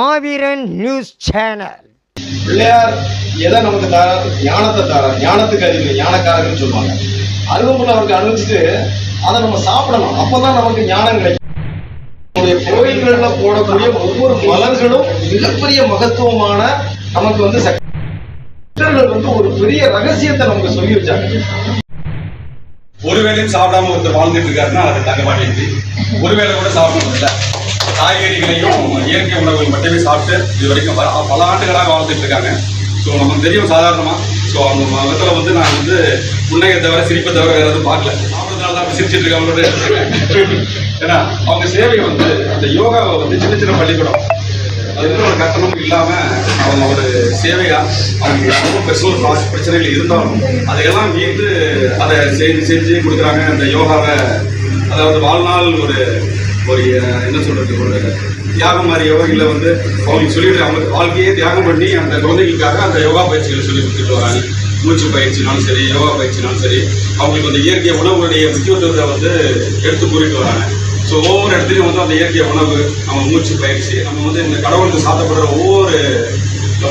மாவீரன் news channel. Pillaiyar எதை நமக்கு தாரார் ஞானத்தை தாரார் ஞானத்துக்கு அதிபதி ஞானக்காரர்னு சொல்லுவாங்க. அருகம்புல் அவருக்கு அனுப்பிச்சிட்டு அதை நம்ம சாப்பிடணும். அப்பதான் நமக்கு ஞானம் கிடைக்கும். நம்முடைய கோயில்கள்ல போடக்கூடிய ஒவ்வொரு மலர்களும் மிகப்பெரிய மகத்துவமான நமக்கு வந்து சக்தி சித்தர்கள் வந்து ஒரு பெரிய ரகசியத்தை நமக்கு சொல்லி வச்சாங்க. ஒருவேளையும் சாப்பிடாம ஒருத்தர் வாழ்ந்துட்டு இருக்காருன்னா அது தங்க மாட்டேங்குது ஒருவேளை கூட சாப்பிடணும் இல்லை. காய்கறிகளையும் இயற்கை உணவுகள் மட்டுமே சாப்பிட்டு இது வரைக்கும் பல பல ஆண்டுகளாக வாழ்ந்துட்டு இருக்காங்க. ஸோ நமக்கு தெரியும் சாதாரணமாக ஸோ அந்த மதத்தில் வந்து நான் வந்து புன்னகை தவிர சிரிப்பை தவிர வேறு எதுவும் பார்க்கல. சாப்பிட்றதுனால தான் சிரிச்சிட்டு இருக்காங்களோட ஏன்னா அவங்க சேவை வந்து அந்த யோகாவை வந்து சின்ன சின்ன பள்ளிக்கூடம். அதுக்கு ஒரு கட்டணமும் இல்லாமல் அவங்க ஒரு சேவையாக அவங்க ரொம்ப பெருசு ஒரு பிரச்சனைகள் இருந்தாலும் அதையெல்லாம் மீண்டு அதை செஞ்சு செஞ்சு கொடுக்குறாங்க. அந்த யோகாவை அதாவது வாழ்நாள் ஒரு ஒரு என்ன சொல்றது ஒரு தியாகம் மாதிரியோ இல்லை வந்து அவங்களுக்கு சொல்லிட்டு அவங்க வாழ்க்கையே தியாகம் பண்ணி அந்த குழந்தைகளுக்காக அந்த யோகா பயிற்சிகளை சொல்லி கொடுத்துட்டு வராங்க. மூச்சு பயிற்சினாலும் சரி யோகா பயிற்சினாலும் சரி அவங்களுக்கு அந்த இயற்கை உணவுடைய முக்கியத்துவத்தை வந்து எடுத்து கூறிட்டு வராங்க. ஸோ ஒவ்வொரு இடத்துலையும் வந்து அந்த இயற்கை உணவு நம்ம மூச்சு பயிற்சி நம்ம வந்து இந்த கடவுளுக்கு சாத்தப்படுற ஒவ்வொரு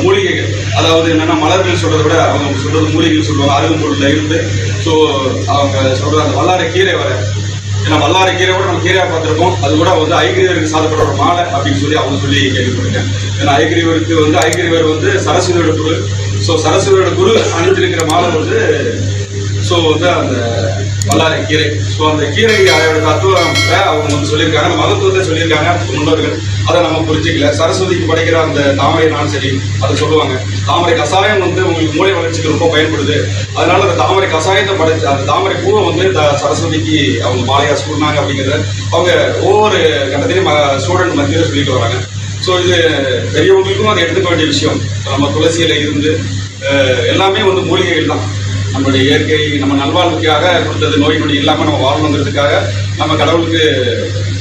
மூலிகைகள் அதாவது என்னென்னா மலர்கள் சொல்கிறத விட அவங்க சொல்கிறது மூலிகைகள் சொல்லுவாங்க அருகம்பொருள்ல இருந்து. ஸோ அவங்க சொல்கிற அந்த வல்லாரை கீரை வர ஏன்னா வல்லாரை கீரை கூட நம்ம கீரையாக பார்த்துருப்போம் அது கூட வந்து ஐகிரிவருக்கு சாதப்பட்ட ஒரு மாலை அப்படின்னு சொல்லி அவங்க சொல்லி கேள்விப்பட்டிருக்கேன். ஏன்னா ஐகிரிவருக்கு வந்து ஐகிரிவர் வந்து சரஸ்வதியோட குரு. ஸோ சரஸ்வதியோட குரு அணிஞ்சிருக்கிற மாலை வந்து ஸோ வந்து அந்த வல்லாரை கீரை. ஸோ அந்த கீரை அதோட தத்துவத்தை அவங்க வந்து சொல்லியிருக்காங்க. மகத்துவத்தை சொல்லியிருக்காங்க. முன்னோர்கள் அதை நம்ம புரிஞ்சிக்கல. சரஸ்வதிக்கு படைக்கிற அந்த தாமரைனாலும் சரி அதை சொல்லுவாங்க. தாமரை கசாயம் வந்து உங்களுக்கு மூளை வளர்ச்சிக்கு ரொம்ப பயன்படுது. அதனால அந்த தாமரை கசாயத்தை படைச்சு அந்த தாமரை பூவை வந்து இந்த சரஸ்வதிக்கு அவங்க மாலையா சூடினாங்க அப்படிங்கிறத அவங்க ஒவ்வொரு கட்டத்திலையும் ஸ்டூடெண்ட் மத்தியில் சொல்லிட்டு வராங்க. ஸோ இது பெரியவங்களுக்கும் அதை எடுத்துக்க வேண்டிய விஷயம். நம்ம துளசியில் இருந்து எல்லாமே வந்து மூலிகைகள் தான். நம்மளுடைய இயற்கை நம்ம நல்வாழ்வுக்காக கொடுத்தது நோய் நொடி இல்லாமல் நம்ம வாழணுங்கிறதுக்காக நம்ம கடவுளுக்கு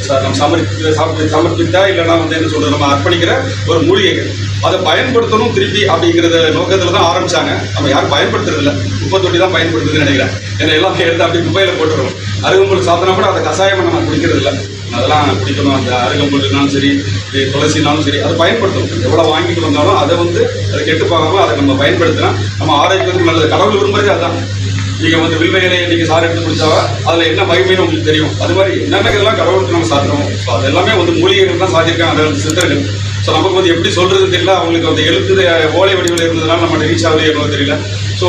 ச- நம்ம சமர்ப்பி சமர்ப்பி- சமர்ப்பித்தா இல்லைன்னா வந்து என்ன சொல்றது நம்ம அர்ப்பணிக்கிற ஒரு மூலிகைகள். அதை பயன்படுத்தணும் திருப்பி அப்படிங்கிறத நோக்கத்தில் தான் ஆரம்பிச்சாங்க. நம்ம யாரும் பயன்படுத்துறது இல்லை. குப்பை தொட்டி தான் பயன்படுத்துதுன்னு நினைக்கிறேன். ஏன்னா எல்லாம் எடுத்து அப்படி குப்பையில் போட்டுருவோம். அருகம்புல் சாத்தனா கூட அதை கஷாயம் நம்ம குடிக்கிறது இல்லை. அதெல்லாம் பிடிக்கணும். அந்த அருகம்புல்னாலும் சரி இது துளசினாலும் சரி அதை பயன்படுத்தணும். எவ்வளோ வாங்கிட்டு வந்தாலும் அதை வந்து அதை கெட்டு பார்க்காம அதை நம்ம பயன்படுத்தினா நம்ம ஆரோக்கியத்துக்கு நல்லது. கடவுள் விரும்புறதே அதுதான். நீங்கள் வந்து வில்வ இலையை நீங்கள் சார் எடுத்து குடிச்சாவா அதில் என்ன மகிமைன்னு உங்களுக்கு தெரியும். அது மாதிரி என்னென்ன இதெல்லாம் கடவுளுக்கு நம்ம சாப்பிட்றோம் ஸோ அது எல்லாமே வந்து மூலிகைகள் தான் சாத்தியிருக்காங்க. அந்த சித்தர்கள். ஸோ நமக்கு வந்து எப்படி சொல்கிறது தெரியல. அவங்களுக்கு அந்த எழுத்து ஓலை வடிவில் இருந்ததுனால நம்ம ரீச் ஆகுது என்னவோ தெரியல. ஸோ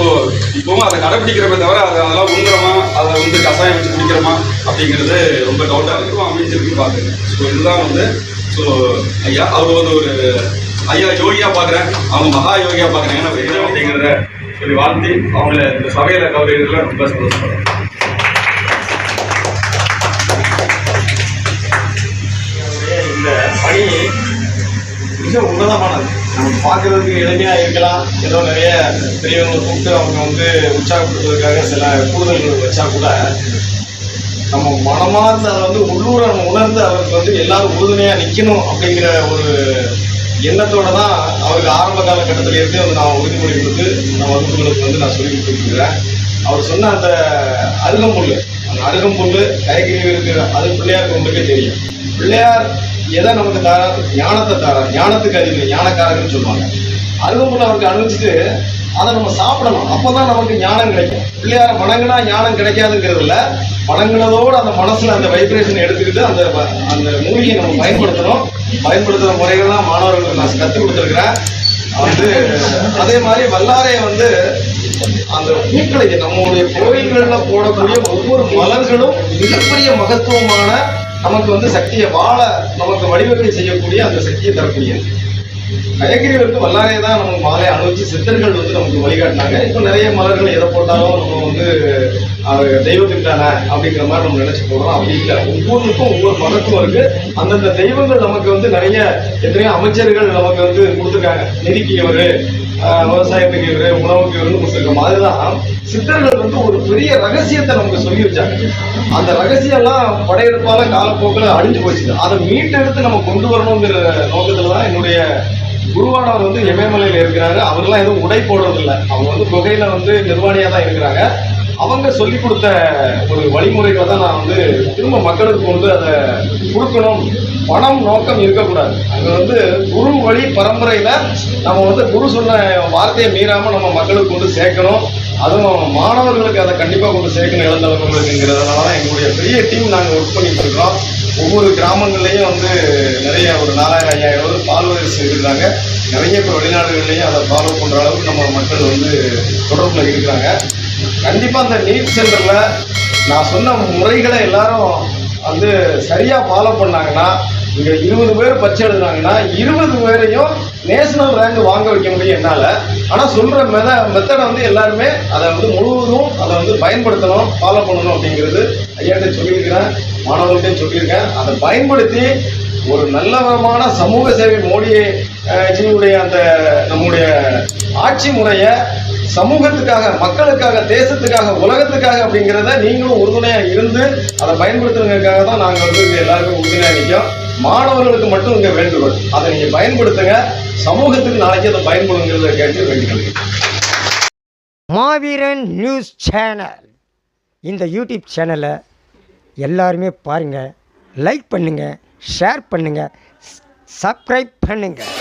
இப்போவும் அதை கடைப்பிடிக்கிறமே தவிர அதை அதெல்லாம் உண்கிறோமா அதை வந்து கஷாயம் வச்சு குடிக்கிறோமா? அப்படிங்கிறது ரொம்ப டவுட்டாக இருக்கும் அமைஞ்சிருக்கு பார்க்குறேன் ஸோ இதுதான் வந்து ஸோ ஐயா அவர் வந்து ஒரு ஐயா யோகியா பார்க்குறேன். அவங்க மகா யோகியா பார்க்குறேன். ஏன்னா வேணும் அப்படிங்கிறத சொல்லி வாழ்த்தி அவங்கள இந்த சபையில் கவர் ரொம்ப சந்தோஷப்படுறேன். உன்னதமானது. நம்ம பார்க்கறதுக்கு எளிமையா இருக்கலாம். ஏதோ நிறைய பெரியவங்களை கூப்பிட்டு அவங்க வந்து உற்சாகப்படுத்துவதற்காக சில கூடுதல்கள் வச்சா கூட நம்ம மனமார்ந்து அதை வந்து உள்ளூர நம்ம உணர்ந்து அவருக்கு வந்து எல்லாரும் உறுதுணையா நிக்கணும் அப்படிங்கிற ஒரு எண்ணத்தோட தான் அவருக்கு ஆரம்ப காலகட்டத்தில இருந்தே வந்து நான் உறுதிமொழி கொடுத்து நான் வகுப்புகளுக்கு வந்து நான் சொல்லி கொடுத்துருக்கிறேன். அவர் சொன்ன அந்த அருகம்புல் அந்த அருகம்புல் கைகிரிவருக்கு அது பிள்ளையாருக்கு உங்களுக்கே தெரியும். பிள்ளையார் எதை நமக்கு தாரார் ஞானத்தை தாரார் ஞானத்துக்கு அதிகம் ஞானக்காரர்னு சொல்லுவாங்க. அருகம்புல்ல அவருக்கு அனுபவிச்சுட்டு அதை நம்ம சாப்பிடணும். அப்பதான் நமக்கு ஞானம் கிடைக்கும். பிள்ளையார வணங்கினா ஞானம் கிடைக்காதுங்கிறது இல்ல வணங்கினதோடு அந்த மனசுல அந்த வைப்ரேஷன் எடுத்துக்கிட்டு அந்த அந்த மூலிகையை நம்ம பயன்படுத்தணும். பயன்படுத்துற முறைகள்லாம் மாணவர்களுக்கு நான் கற்றுக் கொடுத்துருக்கிறேன். வந்து அதே மாதிரி வல்லாரையை வந்து அந்த பூக்களை நம்முடைய கோயில்கள்ல போடக்கூடிய ஒவ்வொரு மலர்களும் மிகப்பெரிய மகத்துவமான நமக்கு வந்து சக்தியை வாழ நமக்கு வடிவத்தை செய்யக்கூடிய அந்த சக்தியை தரக்கூடியது. அழகிரி வந்து வல்லாரே தான் நமக்கு மாலை அணிவிச்சு சித்தர்கள் வந்து நமக்கு வழிகாட்டினாங்க. இப்போ நிறைய மலர்கள் எதை போட்டாலும் நம்ம வந்து அது தெய்வத்துக்கு தானே அப்படிங்கிற மாதிரி நம்ம நினைச்சு போகிறோம் அப்படி இல்லை. ஒவ்வொன்றுக்கும் ஒவ்வொரு மகத்துவம் இருக்கு. அந்தந்த தெய்வங்கள் நமக்கு வந்து நிறைய எத்தனையோ அமைச்சர்கள் நமக்கு வந்து கொடுத்துருக்காங்க. நெருக்கியவர் விவசாயத்துக்கு இவரு உணவுக்கு இவருன்னு மாதிரி அதுதான் சித்தர்கள் வந்து ஒரு பெரிய ரகசியத்தை நமக்கு சொல்லி வச்சாங்க. அந்த ரகசியம்லாம் படையெடுப்பால காலப்போக்கில் அழிஞ்சு போச்சு. அதை மீட்டெடுத்து நம்ம கொண்டு வரணுங்கிற நோக்கத்துல தான் என்னுடைய குருவானவர் வந்து இமயமலையில் இருக்கிறாரு. அவர்லாம் எதுவும் உடை போடுறதில்ல. அவங்க வந்து குகையில வந்து நிர்வாணியாக தான் இருக்கிறாங்க. அவங்க சொல்லி கொடுத்த ஒரு வழிமுறைகளை தான் நான் வந்து திரும்ப மக்களுக்கு கொண்டு அதை கொடுக்கணும். பணம் நோக்கம் இருக்கக்கூடாது. அங்கே வந்து குரு வழி பரம்பரையில் நம்ம வந்து குரு சொன்ன வார்த்தையை மீறாமல் நம்ம மக்களுக்கு கொண்டு சேர்க்கணும். அதுவும் மாணவர்களுக்கு அதை கண்டிப்பாக கொண்டு சேர்க்கணும் இளந்தலைவர்களுக்குங்கிறதுனால தான் எங்களுடைய பெரிய டீம் நாங்கள் ஒர்க் பண்ணிட்டு இருக்கோம். ஒவ்வொரு கிராமங்கள்லையும் வந்து நிறைய ஒரு நாலாயிரம் ஐயாயிரம் பேர் ஃபாலோவர்ஸ் இருக்கிறாங்க நிறைய இப்போ வெளிநாடுகள்லையும் அதை ஃபாலோ பண்ணுற அளவுக்கு நம்ம மக்கள் வந்து தொடர்பில் இருக்கிறாங்க. கண்டிப்பாக அந்த நீட் சென்டரில் நான் சொன்ன முறைகளை எல்லாரும் வந்து சரியாக ஃபாலோ பண்ணாங்கன்னா இங்கே இருபது பேர் பச்சை எழுதுனாங்கன்னா இருபது பேரையும் நேஷனல் ரேங்க் வாங்க வைக்க முடியும் என்னால். ஆனால் சொல்கிற மெத மெத்தடை வந்து எல்லாருமே அதை வந்து முழுவதும் அதை வந்து பயன்படுத்தணும் ஃபாலோ பண்ணணும் அப்படிங்கிறது ஐயாட்ட சொல்லியிருக்கிறேன் மாணவர்கள்ட்டையும் சொல்லியிருக்கேன். அதை பயன்படுத்தி ஒரு நல்லவரமான சமூக சேவை மோடியை ஜியுடைய அந்த நம்முடைய ஆட்சி முறையை சமூகத்துக்காக மக்களுக்காக தேசத்துக்காக உலகத்துக்காக அப்படிங்கிறத நீங்களும் உறுதுணையாக இருந்து அதை பயன்படுத்துறதுக்காக தான் நாங்கள் வந்து எல்லாருக்கும் எல்லாருமே உறுதுணையாக நிற்கோம் மாணவர்களுக்கு மட்டும் இங்கே வேண்டுகோள். அதை நீங்கள் பயன்படுத்துங்க. சமூகத்துக்கு நாளைக்கு அதை பயன்படுங்கிறத கேட்டு வேண்டுகோள். மாவீரன் நியூஸ் சேனல். இந்த யூடியூப் சேனலை எல்லாருமே பாருங்கள் லைக் பண்ணுங்கள் ஷேர் பண்ணுங்கள் சப்ஸ்கிரைப் பண்ணுங்கள்